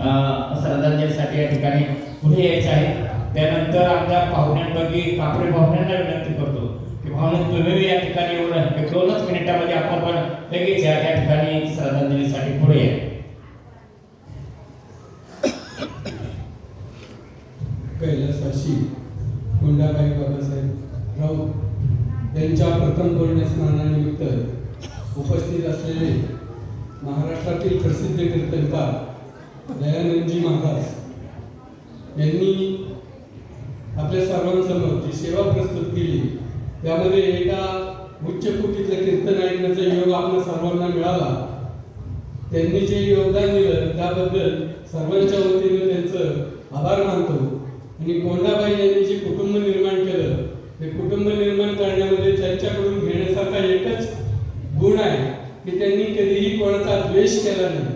अं, श्रद्धांजलीसाठी या ठिकाणी पुढे यायचे आहेत. त्यानंतर आमच्या पाहुण्यांपैकी कापडे पाहुण्यांना विनंती करतो की पाहुणे तुम्ही या ठिकाणी एवढं एक दोनच मिनिटामध्ये आपण पण लगेच या त्या ठिकाणी श्रद्धांजलीसाठी पुढे या. कैलासाशी गुंडाबाई बाबासाहेब राऊत यांच्या प्रथम स्नानानिमित्त उपस्थित असलेले महाराष्ट्रातील प्रसिद्ध कीर्तनकार दयानंदजी महाराज यांनी आपल्या सर्वांसमोर जी सेवा प्रस्तुत केली त्यामध्ये एका उच्च कोटीतलं कीर्तन ऐकण्याचा योग आपल्या सर्वांना मिळाला. त्यांनी जे योगदान दिलं त्याबद्दल सर्वांच्या वतीने त्यांचं आभार मानतो. आणि कोंडाबाई यांनी जे कुटुंब निर्माण केलं ते कुटुंब निर्माण करण्यामध्ये त्यांच्याकडून घेण्यासारखा एकच गुण आहे की त्यांनी कधीही कोणाचा द्वेष केला नाही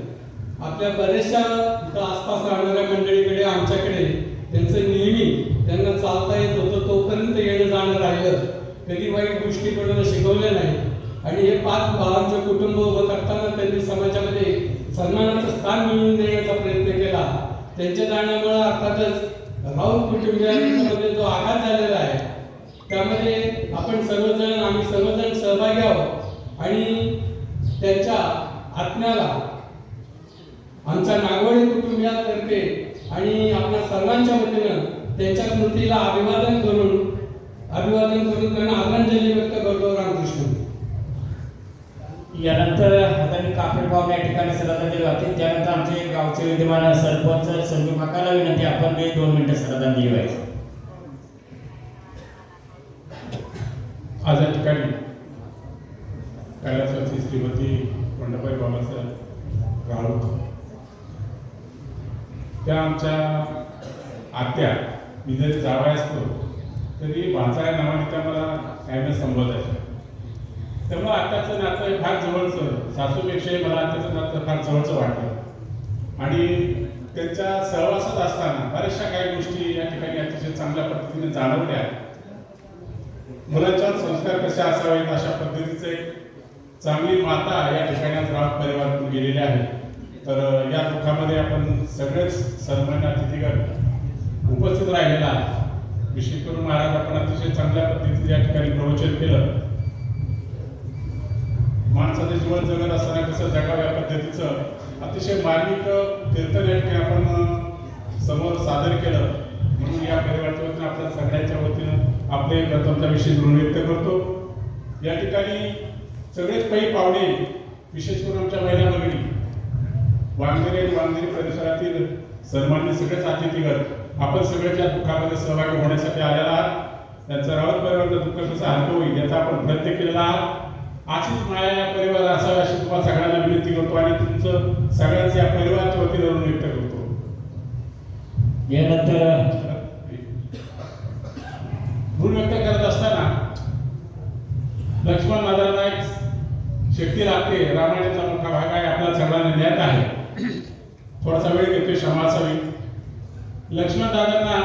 आपल्या बऱ्याचशा इथं आसपास राहणाऱ्या मंडळीकडे आमच्याकडे त्यांचं नेहमी त्यांना चालता येत होतं तोपर्यंत येणं जाणं राहिलं कधी वाईट गोष्टी कोणाला शिकवल्या नाही आणि हे पाच भावांचं कुटुंब उभं करताना त्यांनी समाजामध्ये सन्मानाचं स्थान मिळवून देण्याचा प्रयत्न केला त्यांच्या जाण्यामुळे अर्थातच राऊत कुटुंबियांमध्ये जो आघात झालेला आहे त्यामध्ये आपण सर्वजण आम्ही सर्वजण सहभागी आहोत आणि त्यांच्या आत्म्याला आमच्या नागवडे कुटुंबियांतर्फे आणि आपल्या सर्वांच्या वतीनं त्यांच्या स्मृतीला अभिवादन करून अभिवादन करून त्यांना आदरांजली व्यक्त करतो रामकृष्ण यानंतर हाताने कापडे पाहुणे या ठिकाणी श्रद्धांजली वाहतील त्यानंतर आमचे गावचे विद्यमान सरपंच संजू काकाला विनंती आपण बी दोन मिनिटं सल्ला दिली पाहिजे. आज या ठिकाणी कैलासवासी श्रीमती पंडपाई बाबासाहेब राऊत त्या आमच्या आत्या मी जरी जावा असतो तरी वाचा या नावाने त्या मला कायम संबोधायचं. त्यामुळं आत्याचं नातं हे फार जवळचं सासूपेक्षाही मला आत्याचं नातं फार जवळचं वाटलं. आणि त्यांच्या सहवासात असताना बऱ्याचशा काही गोष्टी या ठिकाणी अतिशय चांगल्या पद्धतीने जाणवल्या. मुलांच्यावर संस्कार कसे असावेत अशा पद्धतीचे एक चांगली माता या ठिकाणी आज राऊत परिवारातून गेलेली आहे तर या दुःखामध्ये आपण सगळेच सन्मान्य अतिथीगण उपस्थित राहिलेला विशेष करून महाराज आपण अतिशय चांगल्या पद्धतीने या ठिकाणी प्रवचन केलं. माणसाचं जीवन जगत असताना कसं जगावं या पद्धतीचं अतिशय मार्मिक कीर्तन या ठिकाणी आपण समोर सादर केलं. म्हणून या परिवाराच्या वतीनं आपल्या सगळ्यांच्या वतीनं आपले प्रथमचा विशेष ऋण व्यक्त करतो. या ठिकाणी सगळेच काही पाहुणे विशेष करून आमच्या महिला भगिनी वांगेरे वांगेरे परिसरातील सन्मान्य सगळेच अतिथीगण आपण सगळ्याच्या दुःखामध्ये सहभागी होण्यासाठी आलेला आहात. त्यांचं रावत परिवाराचं दुःख कसं हलकं होईल याचा आपण प्रयत्न केलेला आहात. अशीच माया या परिवार असावी अशी तुम्हाला सगळ्यांना विनंती करतो आणि तुमचं सगळ्यांचं या परिवाराच्या वतीनं व्यक्त करतो. यानंतर ऋण व्यक्त करत असताना लक्ष्मण दादांना एक शक्ती लागते रामायणाचा मोठा भाग आहे आपला सगळ्यांना ज्ञात आहे. थोडासा वेळ घेतोय क्षमा असावी लक्ष्मण दादांना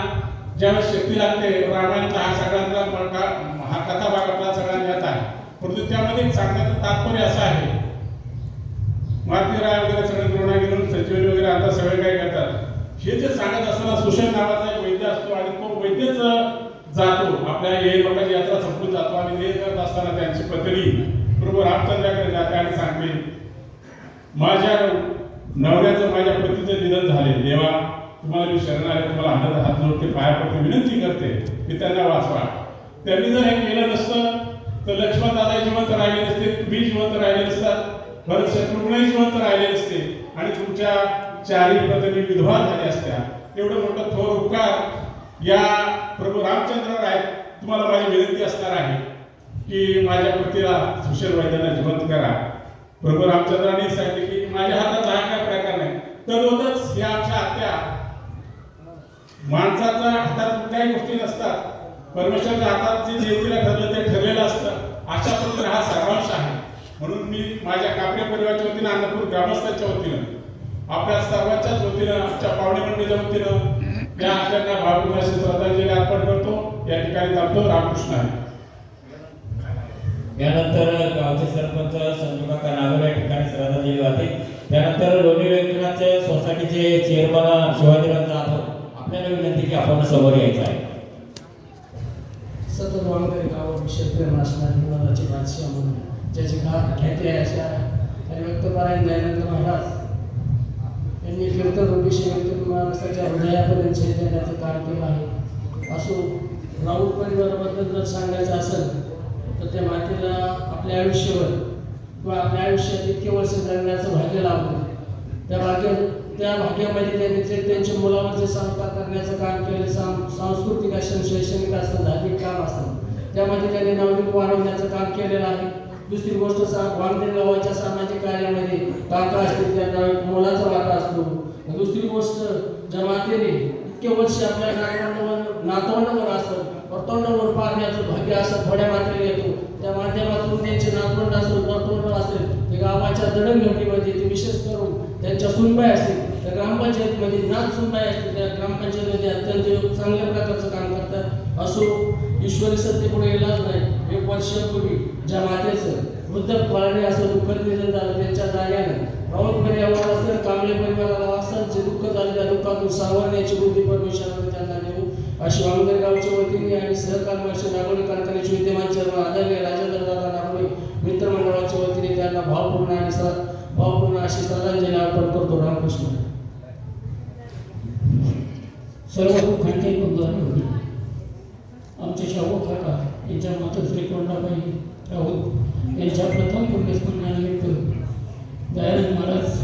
ज्यावेळेस शक्ती लागते रामायणाचा हा सगळ्यांचा मोठा हा कथा भाग आपला सगळ्यांना ज्ञात आहे. परंतु त्यामध्ये सांगण्याचं तात्पर्य असं आहे. मारुतीराय वगैरे सगळे कोरोना घेऊन सचिव वगैरे आता सगळे काय करतात? हे जे सांगत असताना सुषण नावाचा एक वैद्य असतो आणि तो वैद्यच जातो. आपल्या हे लोकांची यात्रा संपून जातो आणि हे करत असताना त्यांची पत्नी प्रभू रामचंद्राकडे जाते आणि सांगते माझ्या नवऱ्याचं माझ्या पतीचं निधन झाले देवा तुम्हाला मी शरण आहे तुम्हाला हातात हात जोडते पाया पडते विनंती करते की त्यांना वाचवा. त्यांनी जर हे केलं नसतं तर लक्ष्मण दादा जिवंत राहिले असते तुम्ही जिवंत राहिले असतात भरत शत्रुघ्नही जिवंत राहिले असते. आणि तुमच्या चारही पत्नी विधवा झाल्या असत्या. एवढं मोठं थोर उपकार या प्रभू रामचंद्र राय तुम्हाला माझी विनंती असणार आहे की माझ्या पतीला सुशील वैद्यांना जिवंत करा. प्रभू रामचंद्रांनी सांगितले की माझ्या हातात हा काय प्रकार नाही. तद्वतच या आमच्या आत्या माणसाच्या हातात कुठल्याही गोष्टी नसतात. परमेश्वरच्या हातात जे देवतीला ठरलं ते ठरलेलं असतं. अशा प्रकारे हा सर्वांश आहे. म्हणून मी माझ्या कापडे परिवाराच्या वतीनं अन्नपूर ग्रामस्थांच्या वतीनं आपल्या सर्वांच्याच वतीनं आमच्या पाहुणे मंडळीच्या वतीनं या आपल्याला भावपूर्ण श्रद्धांजली अर्पण करतो. या ठिकाणी थांबतो. रामकृष्ण आहे. यानंतर गावचे सरपंच संजू नागर या ठिकाणी श्रद्धांजली वाहतील त्यानंतर लोणी व्यक्तीनाथचे सोसायटीचे चेअरमन शिवाजीराव जाधव. आपल्याला विनंती की आपण समोर यायचं आहे. सतत वांगरे गावावर शेतकरी असणारे मुलाची बादशाह म्हणून ज्याची का ख्याती आहे अशा आणि व्यक्तपरायण दयानंद महाराज यांनी कीर्तन रूपी कीर्तन महाराष्ट्राच्या हृदयापर्यंत चैतन्याचं काम केलं आहे असो राऊत परिवाराबद्दल जर सांगायचं असेल तर त्या मातेला आपल्या आयुष्यावर किंवा आपल्या आयुष्यात इतके वर्ष जगण्याचं भाग्य लाभलं त्या भाग्य त्या भाग्यामध्ये त्यांनी जे त्यांच्या मुलावरचे संस्कार करण्याचं काम केलं सां सांस्कृतिक असेल शैक्षणिक असेल धार्मिक काम असेल त्यामध्ये त्यांनी नागरिक वाढवण्याचं काम केलेलं आहे. दुसरी गोष्ट सा गावाच्या सामाजिक कार्यामध्ये काका असतील त्यांना एक मोलाचा वाटा असतो. दुसरी गोष्ट जमातीने इतके वर्ष आपल्या नातवंडावर नातवंडावर असतं परतोंडावर पाहण्याचं भाग्य असं थोड्या मात्र येतो. त्या माध्यमातून त्यांचे नातवंड असेल परतोंड असेल ते गावाच्या जडणघडणीमध्ये ते विशेष करून त्यांच्या सुनबाई असतील त्या ग्रामपंचायतमध्ये नाथ सुनबाई असतील त्या ग्रामपंचायतमध्ये अत्यंत चांगल्या प्रकारचं काम करतात. असो ईश्वरी सत्य पुढे गेलाच नाही. एक वर्षापूर्वी ज्या मातेचं वृद्ध फळाने असं दुःखद निधन झालं त्यांच्या जाग्यानं राऊत परिवार असेल कांबळे परिवाराला असतात जे दुःख झाले त्या दुःखातून सावरण्याची बुद्धी परमेश्वराने त्यांना देऊ अशी वामगर गावच्या वतीने आणि सहकार वर्ष नागोली कारखान्याचे विद्यमान चेअरमन आदरणीय राजेंद्र दादा नागोली मित्रमंडळाच्या वतीने त्यांना भावपूर्ण आणि सर भावपूर्ण अशी श्रद्धांजली अर्पण करतो रामकृष्ण. सर्व दुःखांचे गुणगान होईल. आमचे शाहू काका यांच्या माता श्री कोंडाबाई राऊत यांच्या प्रथम पुण्यस्मरणानिमित्त दयानंद महाराज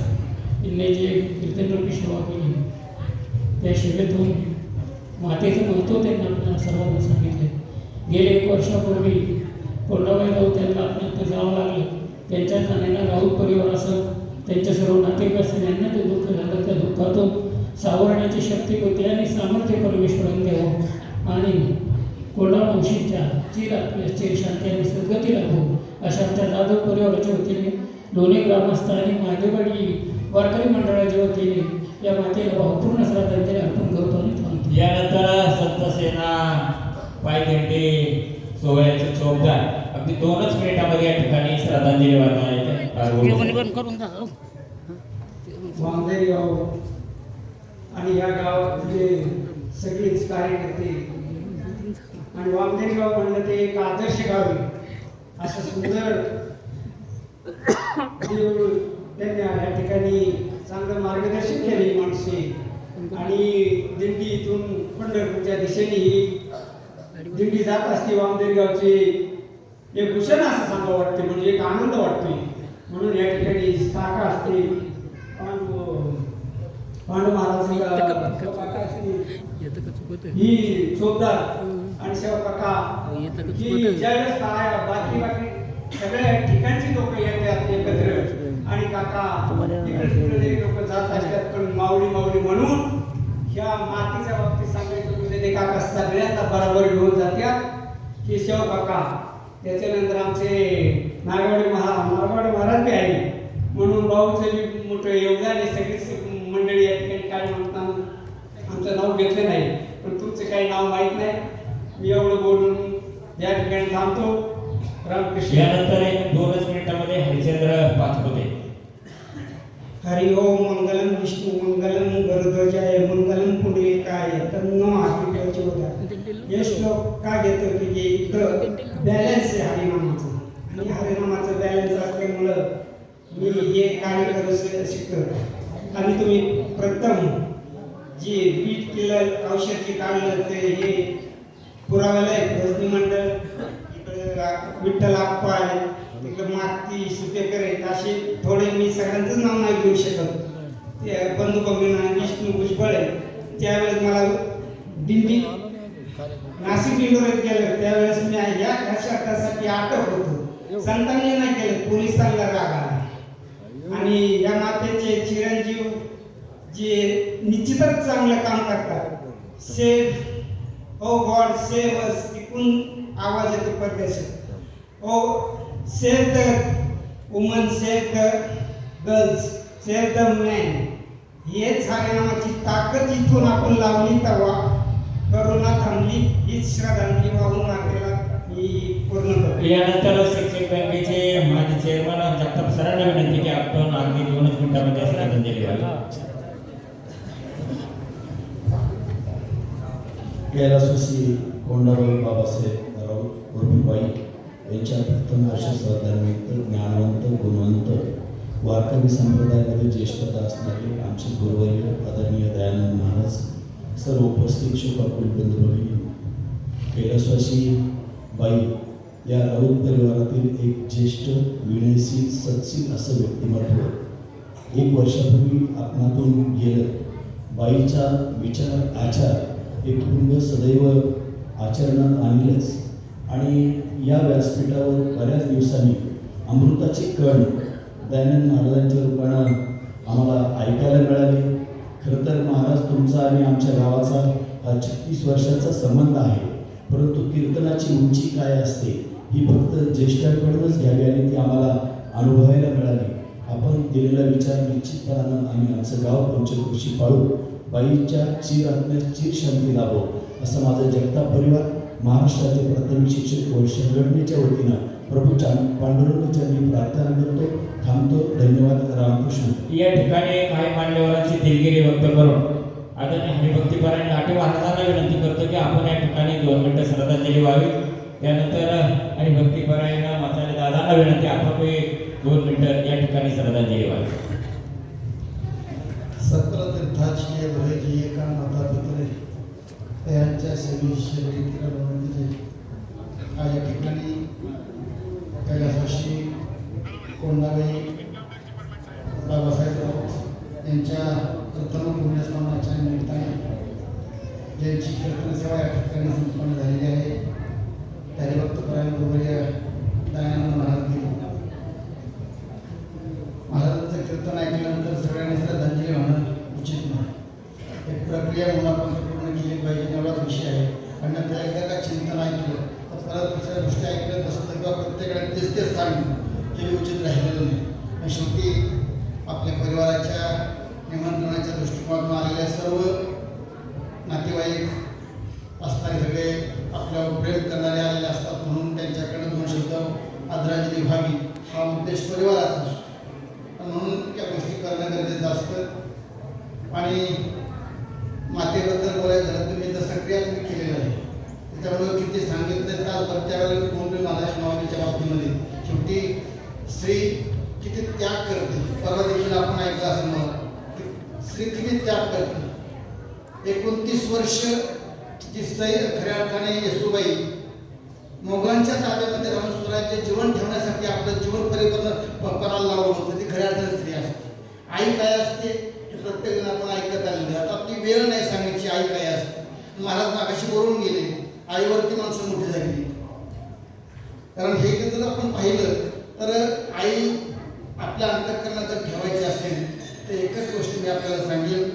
यांनी जे कीर्तनरूपी सेवा केली त्या सेवेतून मातेचं महत्त्व त्यांना आपल्याला सर्वांना सांगितले. गेले एक वर्षापूर्वी कोंडाबाई राऊत त्यांना आपल्याला जावं लागलं. त्यांच्या जाण्याला राऊत परिवार असं त्यांच्या सर्व नातेवाईक असतील यांना ते दुःख झालं त्या दुःखातून सावरण्याची शक्ती होती आणि सामर्थ्य परमेश्वरांनी द्यावं. आणि कोल्हावंशीच्या चिर आपल्या शांती आणि सद्गती लाभो अशा आमच्या जाधव परिवाराच्या वतीने लोणे ग्रामस्थ आणि मागेवाडी वारकरी मंडळाच्या वतीने या मातेला भावपूर्ण श्रद्धांजली अर्पण करतो आणि यानंतर संतसेना पायदंडे सोहळ्याचे चौकदार अगदी दोनच मिनिटामध्ये या ठिकाणी श्रद्धांजली गाव आणि या गावातले सगळेच कार्यकर्ते. आणि वामदेव गाव म्हणलं ते एक आदर्श गाव आहे. असं सुंदर त्यांनी या ठिकाणी चांगलं मार्गदर्शन केले ही माणसे. आणि दिंडी इथून पंढरपूरच्या दिशेने ही दिंडी जात असते वामदेव गावचे. एक भूषण असं सांगा वाटते म्हणजे एक आनंद वाटतोय. म्हणून या ठिकाणी काका असते. पांडू पांडू महाराज ही चोपदार आणि शेव काका. ज्यावेळेस काय बाकी बाकी सगळ्या ठिकाणची लोक येतात एकत्र. आणि काका लोक जात असतात पण माऊली माऊली म्हणून ह्या मातीच्या बाबतीत सांगायचं म्हणजे ते काका सगळ्यांना बरोबर घेऊन जात्यात की शेव काका त्याच्यानंतर आमचे नागवाडी महा नागवाडी महाराज बी आहे म्हणून भाऊचं बी मोठं योगदान आहे. सगळीच मंडळी या ठिकाणी काय म्हणतात आमचं नाव घेतलं नाही. पण तुमचं काही नाव माहीत नाही. मी एवढं बोलून या ठिकाणी थांबतो. रामकृष्ण. यानंतर एक दोनच मिनिटामध्ये हरिचंद्र पाचपुते हरि ओम मंगलम विष्णू मंगलम गरुध्वजाय मंगलम पुंडलिकाय तन्नो आदित्याचे होता हे श्लोक का घेतो की जे इथं बॅलन्स आहे हरिनामाचं? आणि हरिनामाचं बॅलन्स असल्यामुळं मी हे कार्य करू शिकतो आणि तुम्ही प्रथम जे बीट केलं औषध काढलं ते हे पुराव्याला आहे भजनी मंडळ. इकडे विठ्ठल आप्पा आहे तिकडे माती सुपेकर आहेत. असे थोडे मी सगळ्यांचंच नाव नाही घेऊ शकत. ते बंधू भगिना विष्णू भुजबळ आहे त्यावेळेस मला दिंडी नाशिक इंदोरीत गेलं त्यावेळेस मी या शब्दासाठी अटक होतो? संतांनी नाही केलं पोलिसांना राग आला आणि या मातेचे चिरंजीव जे निश्चितच चांगलं काम करतात. Safe O God save us तिकून आवाज येतो परदेशात. O save the woman save the girls save the man. हेच हरिनामाची ताकद इथून आपण लावली तेव्हा करोना थांबली हीच श्रद्धांजली वाहून मातेला मी पूर्ण करतो. यानंतर शिक्षक बँकेचे माजी चेअरमन जगताप सरांना विनंती की आपण अगदी दोनच मिनिटामध्ये श्रद्धांजली व्हावी कैलासवासी कोंडाबाई बाबासाहेब राऊत उर्मीबाई यांच्या प्रथम वर्ष श्रद्धानिमित्त ज्ञानवंत गुणवंत वारकरी संप्रदायामध्ये ज्येष्ठता असणारे आमचे गुरुवर्य आदरणीय दयानंद महाराज सर्व उपस्थित शोकाकुल बंधू भगिनी कैलासवासी बाई या राऊत परिवारातील एक ज्येष्ठ विनयशील सत्शील असं व्यक्तिमत्व. एक वर्षापूर्वी आपणातून गेलं. बाईचा विचार आचार हे कुटुंब सदैव आचरणात आणलेच. आणि या व्यासपीठावर बऱ्याच दिवसांनी अमृताचे कण दयानंद महाराजांच्या रूपानं आम्हाला ऐकायला मिळाले. खरं तर महाराज तुमचा आणि आमच्या गावाचा हा छत्तीस वर्षाचा संबंध आहे. परंतु कीर्तनाची उंची काय असते ही फक्त ज्येष्ठांकडूनच घ्यावी आणि ती आम्हाला अनुभवायला मिळाली. आपण दिलेला विचार निश्चितपणानं आम्ही आमचं गाव पंचकृषी पाळू. बाईच्या चिर आत्म्यास चिर शांती लाभो असं माझं जगताप परिवार महाराष्ट्राचे प्राथमिक शिक्षक व संघटनेच्या वतीनं प्रभू चांद पांडुरंग प्रार्थना करतो थांबतो. धन्यवाद रामकृष्ण. या ठिकाणी काही मान्यवरांची दिलगिरी व्यक्त करून आदरणीय हरिभक्तीपरायण लाटे महाराजांना विनंती करतो की आपण या ठिकाणी दोन मिनिटं श्रद्धांजली व्हावी. त्यानंतर हरिभक्तीपरायण म्हातारे दादांना विनंती आपण दोन मिनिटं या ठिकाणी श्रद्धांजली व्हावी. सत्र तीर्थाची भरेची एका माता पितरे. त्यांच्या सेवी शरीर हा या ठिकाणी कैलासाशी कोंडाबाई बाबासाहेब यांच्या उत्तम पुण्यस्मरणाच्या निमित्ताने ज्यांची कीर्तन सेवा या ठिकाणी संपन्न झालेली आहे त्याने भक्तपरायण गोबरिया दयानंद महाराज दिली. महाराजांचं कीर्तन ऐकल्यानंतर सगळ्यांनी श्रद्धांजली होणं उचित नाही. एक प्रक्रिया म्हणून आपण पूर्ण केली पाहिजे एवढाच विषय आहे. आणि त्या एकदा का चिंतन ऐकलं तर परत दुसऱ्या गोष्टी ऐकत तर किंवा प्रत्येकाने तेच तेच सांगणं. ते उचित राहिलेलं नाही. पण शेवटी आपल्या परिवाराच्या निमंत्रणाच्या दृष्टिकोनातून आलेल्या सर्व नातेवाईक असणारे सगळे आपल्यावर प्रेम करणारे आलेले असतात म्हणून त्यांच्याकडे दोन शब्द आदरांजली व्हावी. हा उद्देश परिवाराचा असतो म्हणून या गोष्टी करणं गरजेचं असतं आणि मातेबद्दल बोलायचं झालं तर मी तसं क्रिया तुम्ही केलेलं आहे त्याच्यामुळे किती सांगितलं तर आज त्यावेळेला बोललो महाराज माऊलीच्या बाबतीमध्ये शेवटी स्त्री किती त्याग करते परवा देखील आपण ऐकलं असं मला की स्त्री किती त्याग करते एकोणतीस वर्ष जी सै खऱ्या अर्थाने येसुबाई मोगलांच्या ताब्यामध्ये राहून स्वराज्य जीवन ठेवण्यासाठी आपलं जीवन परिवर्तन प- लावलं होतं. ती खऱ्या अर्थाने स्त्री असते. आई काय असते हे प्रत्येक आपण ऐकत आलेलं आता आपली वेळ नाही सांगायची आई काय असते. महाराज मागाशी बोलून गेले. आईवरती माणसं मोठी झाली. कारण हे जर आपण पाहिलं तर आई आपल्या अंतकरणात जर ठेवायची असेल तर एकच गोष्ट मी आपल्याला सांगेल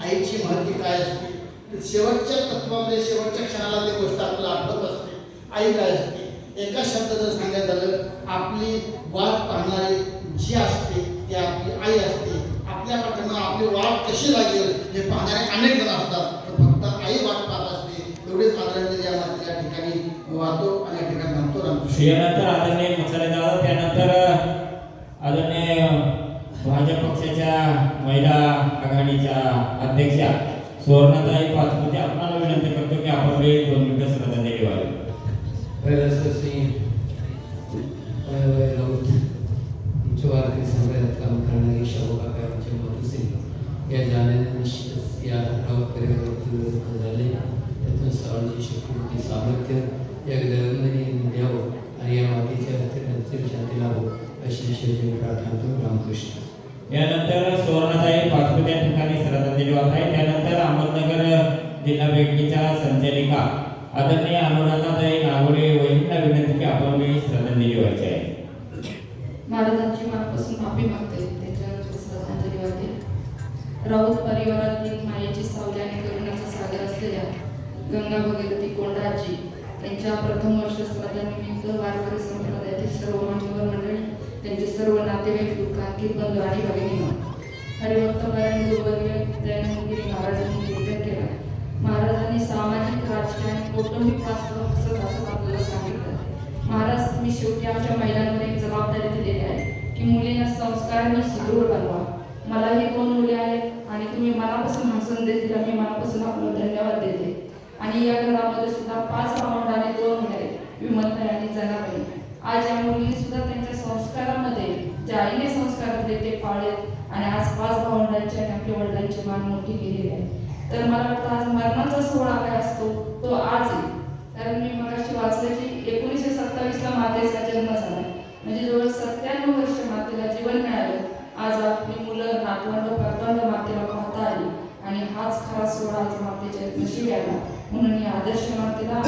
आईची महती काय असते? शेवटच्या तत्वामध्ये शेवटच्या क्षणाला ती गोष्ट आपल्याला आठवत असते आई काय असते? एका शब्दाचं सांगायचं झालं आपली वाट पाहणारी जी असते ती आपली आई असते. आपल्या पाठीमागे आपली वाट कशी लागेल हे पाहणारे अनेक जण असतात. तर फक्त आई वाट पाहत असते एवढीच आदरांजली या मात्र ठिकाणी वाहतो आणि या ठिकाणी थांबतो. यानंतर आदरणीय मसाले त्यानंतर आदरणीय भाजप पक्षाच्या महिला आघाडीच्या अध्यक्षा सुवर्णाताई पाचपुते म्हणजे आपणाला विनंती करतो की आपण वेळ दोन मिनिटं श्रद्धांजली व्हावी कैलासवासी राऊत वारकरी संग्रहात काम करणारे शाहू यांचे मधुसिंग या जाण्याने निश्चितच या राऊत परिवारावरती दुःख झाले त्यातून सामर्थ्य या ग्रंथाने द्यावं आणि या मातीच्या हस्ते शांती लाभो अशी शिवजी प्रार्थना रामकृष्ण. यानंतर सुवर्णाताई पाचपुते या ठिकाणी श्रद्धांजली वाहत आहे त्यानंतर अहमदनगर जिल्हा बँकेच्या संचालिका आदरणीय अनुराधाताई नागोडे वहिनींना विनंती की आपण मी श्रद्धांजली व्हायची आहे. महाराजांची मनापासून माफी मागते. त्यांच्यावर श्रद्धांजली वाहते. राऊत परिवारातील मायेची सावली आणि करुणाचा सागर असलेल्या गंगा भगीरथी कोंडाची यांच्या प्रथम वर्ष श्राद्धानिमित्त वारकरी संप्रदायातील सर्व मान्यवर मंडळी त्यांचे सर्व नातेवाईक दुःखांकी बंधू आणि भगिनींना हरिभक्त मरण गुरुवर्य दयानंदगिरी महाराजांनी कीर्तन केला. महाराजांनी सामाजिक राजकीय आणि कौटुंबिक वास्तव आपल्याला सांगितलं. महाराज मी शेवटी आमच्या महिलांवर एक जबाबदारी दिलेली आहे की मुलींना संस्कारांनी सुदृढ बनवा. मलाही दोन मुले आहेत आणि तुम्ही मनापासून हसून देतील मी मनापासून आपलं धन्यवाद देते. आणि या घरामध्ये सुद्धा पाच राऊंड आणि दोन मुले विमंत आणि जनाबाई. आज या मुलींनी सुद्धा त्यांच्या संस्कारामध्ये ज्या आईने संस्कार दिले ते पाळलेत आणि आज पाच भावंडांची आणि आपल्या वडिलांची मान मोठी केलेली आहे. तर मला वाटतं आज मरणाचा सोहळा काय असतो तो आज आहे. कारण मी मगाशी वाचलं की एकोणीसशे सत्तावीसला मातेचा जन्म झाला. म्हणजे जवळ सत्त्याण्णव वर्ष मातेला जीवन मिळालं. आज आपली मुलं नातवंड परतवंड मातेला पाहता आली. आणि हाच खरा सोहळा आज मातेच्या नशिबी आला. म्हणून या आदर्श मातेला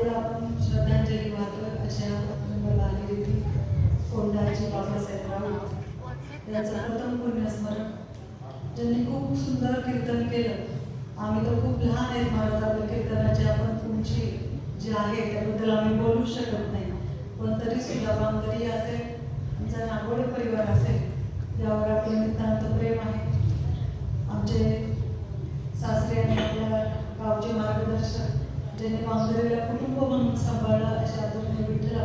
मातेला आपण श्रद्धांजली वाहतो अशा मला आली होती. कोंडाची बाबासाहेब राऊत त्यांचं प्रथम पुण्यस्मरण. ज्यांनी खूप सुंदर कीर्तन केलं. आम्ही तर खूप लहान आहेत महाराज आपल्या कीर्तनाची आपण तुमची जी आहे त्याबद्दल आम्ही बोलू शकत नाही. पण तरी सुद्धा बांधरी असेल आमचा नागोडे परिवार असेल यावर आपलं नितांत प्रेम आहे. आमचे सासरे आणि आपल्या गावचे मार्गदर्शक ज्यांनी बांधरीला कुटुंब म्हणून सांभाळला अशा आदरणीय विठ्ठल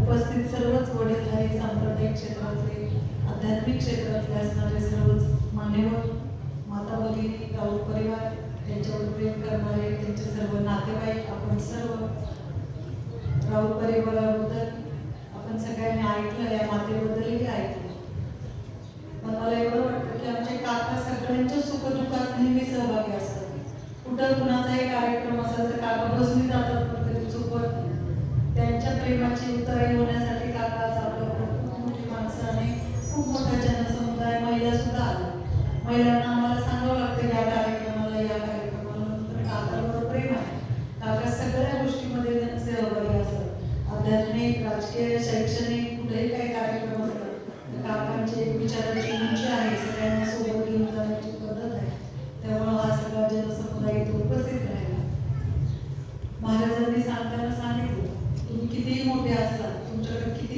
उपस्थित सर्वच वडीलधारी सांप्रदायिक क्षेत्रातले आध्यात्मिक क्षेत्रातले असणारे सर्वच मान्यवर माता भगिनी गाव परिवार त्यांच्यावर प्रेम करणारे त्यांचे सर्व नातेवाईक आपण सर्व राऊत परिवाराबद्दल आपण सगळ्यांनी ऐकलं या मातेबद्दलही ऐकलं. पण मला एवढं वाटतं की आमचे काका सगळ्यांच्या सुखदुःखात नेहमी सहभागी असतात. कुठं कुणाचाही कार्यक्रम असेल तर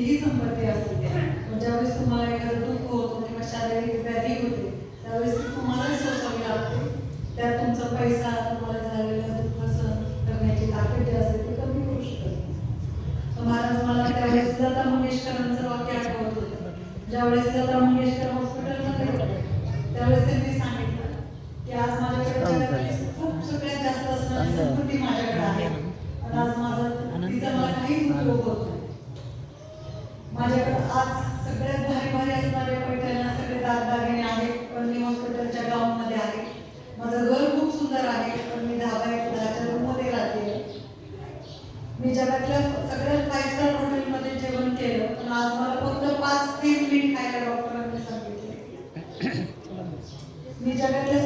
certeza, mas é मी जगातल्या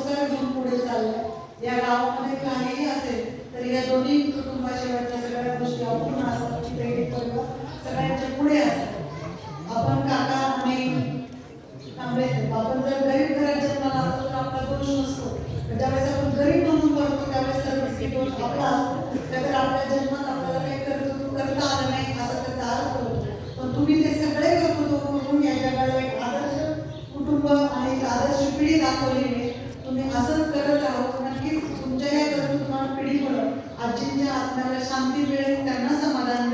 संस्कार घेऊन पुढे चाललाय या गावामध्ये काहीही असेल तर या दोन्ही कुटुंबाशिवायच्या सगळ्या गोष्टी अपूर्ण असतात परिवार सगळ्यांच्या पुढे असतात आपण काका आणि आपण जर गरीब घरात जन्माला असतो तर आपला दोष नसतो. ज्यावेळेस आपण गरीब म्हणून करतो त्यावेळेस तर दोष आपला असतो. तर आपल्या जन्मात आपल्याला काही कर्तृत्व करता आलं नाही असं त्याचा अर्थ होतो. पण तुम्ही ते सगळे करतो म्हणून या जगाला एक आदर्श कुटुंब आणि एक आदर्श पिढी दाखवलेली तुम्ही असंच करत आहोत नक्कीच तुमच्या या कर्तृत्वान पिढीमुळे आजींच्या आत्म्याला शांती मिळेल त्यांना समाधान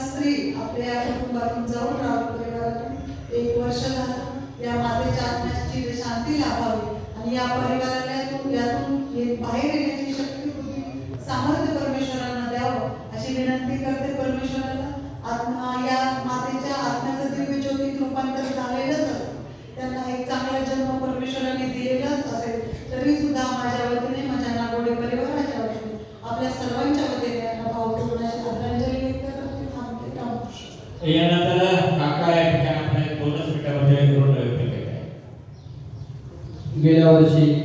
स्त्री आपल्या कुटुंबातून जाऊन राहत परिवारातून एक वर्ष झालं या मातेच्या आत्म्याची शांती लाभावी आणि या परिवाराला यातून यातून ये- बाहेर येण्याची शक्ती बुद्धी सामर्थ्य परमेश्वरांना द्यावं अशी विनंती करते परमेश्वराला आत्मा या मातेच्या आत्म्याचं दिव्य ज्योतीत रूपांतर झालेलंच असतं त्यांना एक चांगला जन्म परमेश्वराने दिलेलाच असेल तरी सुद्धा माझ्या वतीने माझ्या नागोडे परिवाराच्या वतीने आपल्या सर्वांच्या वतीने त्यांना भावपूर्ण अशी आदरांजली व्यक्त करते थांबते रामकृष्ण यानंतर काका या ठिकाणी आपण एक दोनच मिनिटामध्ये दोन व्यक्त केले गेल्या वर्षी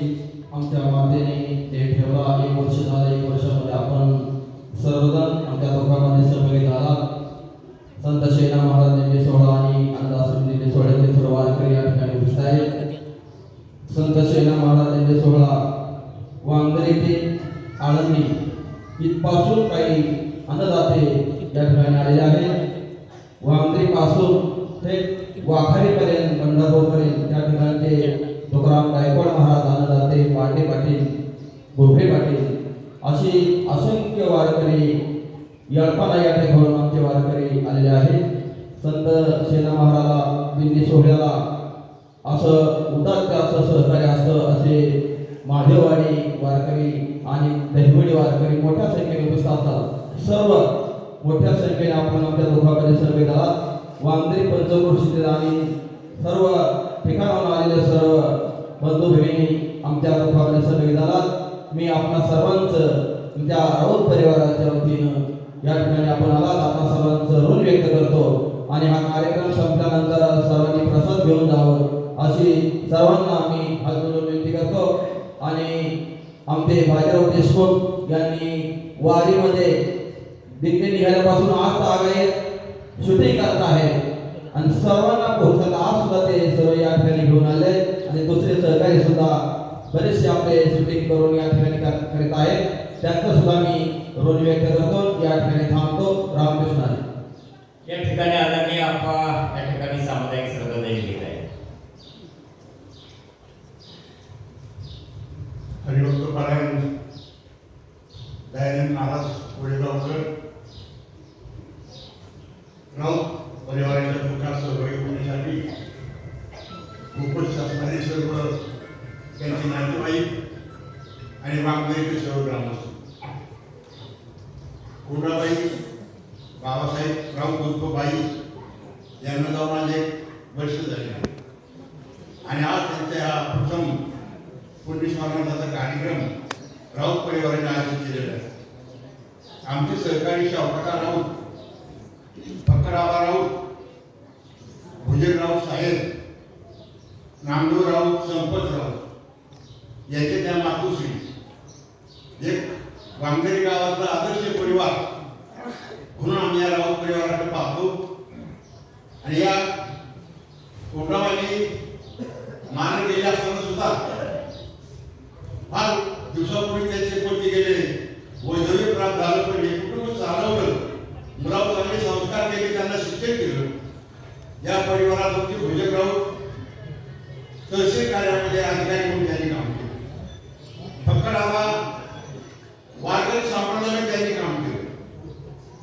असं उदात्त असं सहकार्य असतं असे माधेवाडी वारकरी आणि दहिवडी वारकरी मोठ्या संख्येने उपस्थित असतात. सर्व मोठ्या संख्येने आपण आमच्या दोघांमध्ये सर्वे झाला. वांद्रे पंचक्रोशीतील आणि सर्व ठिकाणाहून आलेले सर्व बंधू भगिनी आमच्या दोघांमध्ये सर्वे झालात मी आपणा सर्वांचं तुमच्या राऊत परिवाराच्या वतीनं या ठिकाणी आपण आलात. आपण सर्वांचं ऋण व्यक्त करतो. आणि हा कार्यक्रम संपल्यानंतर सर्वांनी प्रसाद घेऊन जावं. अशी सर्वांना आम्ही हात विनंती करतो. आणि आमचे बाजीराव देशमुख यांनी वारीमध्ये दिंडी निघाल्यापासून आज तागायत शूटिंग करत आहे. आणि सर्वांना पोहोचत आज सुद्धा ते सर्व या ठिकाणी घेऊन आले. आणि दुसरे सहकारी सुद्धा बरेचसे आपले शूटिंग करून या ठिकाणी करीत आहेत. त्यांचं सुद्धा मी ऋण व्यक्त करतो. या ठिकाणी थांबतो. रामकृष्ण. या ठिकाणी आदरणीय आपा या ठिकाणी सामुदायिक श्रद्धांजली आमचे सहकारी शावकाका राऊत फकराबा राऊत भुजनराव साहेब नामदेव राऊत संपत राऊत याचे त्या मातोश्री. एक वांगरी गावातला आदर्श परिवार म्हणून आम्ही या राऊत परिवाराकडे पाहतो. आणि या कोंडावाली मान गेल्या असताना सुद्धा फार दिवसापूर्वी त्याचे पती गेले. प्राप्त झालं पण हे कुटुंब चालवलं. मुलावर चांगले संस्कार केले त्यांना शिक्षण केलं या परिवारात होती भुजगराव तहसील कार्यामध्ये अधिकारी म्हणून त्यांनी काम केलं. फक्त आबा वारकरी त्यांनी काम केलं.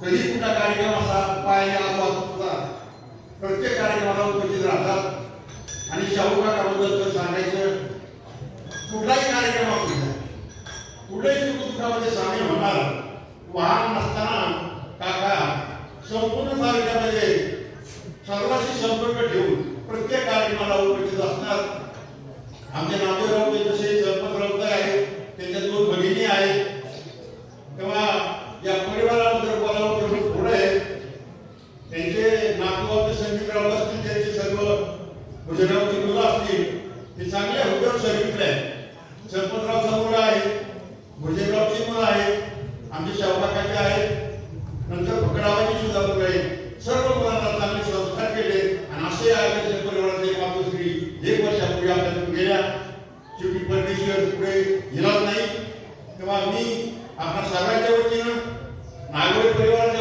कधी कुठला कार्यक्रम असा पायाने आला होता प्रत्येक कार्यक्रमाला उपस्थित राहतात. आणि शाहू तर सांगायचं कुठलाही कार्यक्रम असू द्या. कुठल्याही सुखदुःखामध्ये सामील होणार वाहन नसताना काका संपूर्ण तालुक्यामध्ये सर्वांशी संपर्क ठेवून प्रत्येक कार्यक्रमाला उपस्थित असणार. आमचे नामदेवराव तसेच सरपंच राऊत आहेत त्यांच्या दोन भगिनी आहेत तेव्हा या परिवाराबद्दल बोलावं तेवढं थोडं आहे त्यांचे नातू आपले संगीतराव असतील त्यांचे सर्व भजनावरची मुलं असतील ते चांगल्या हुद्यावर सर्विसला आहेत सरपंचराव समोर आहेत भुजनरावची मुलं आहेत आमचे शाहबाकाचे आहेत नंतर फकडावाची सुद्धा मुलं आहेत सर्व मुलांना चांगले संस्कार केले आणि असे आयोजन परिवाराचे मातोश्री एक वर्षापूर्वी आपल्याकडून गेल्या शेवटी परमेश्वर पुढे येणार नाही. तेव्हा मी आपल्या सर्वांच्या वतीनं नागरिक परिवाराच्या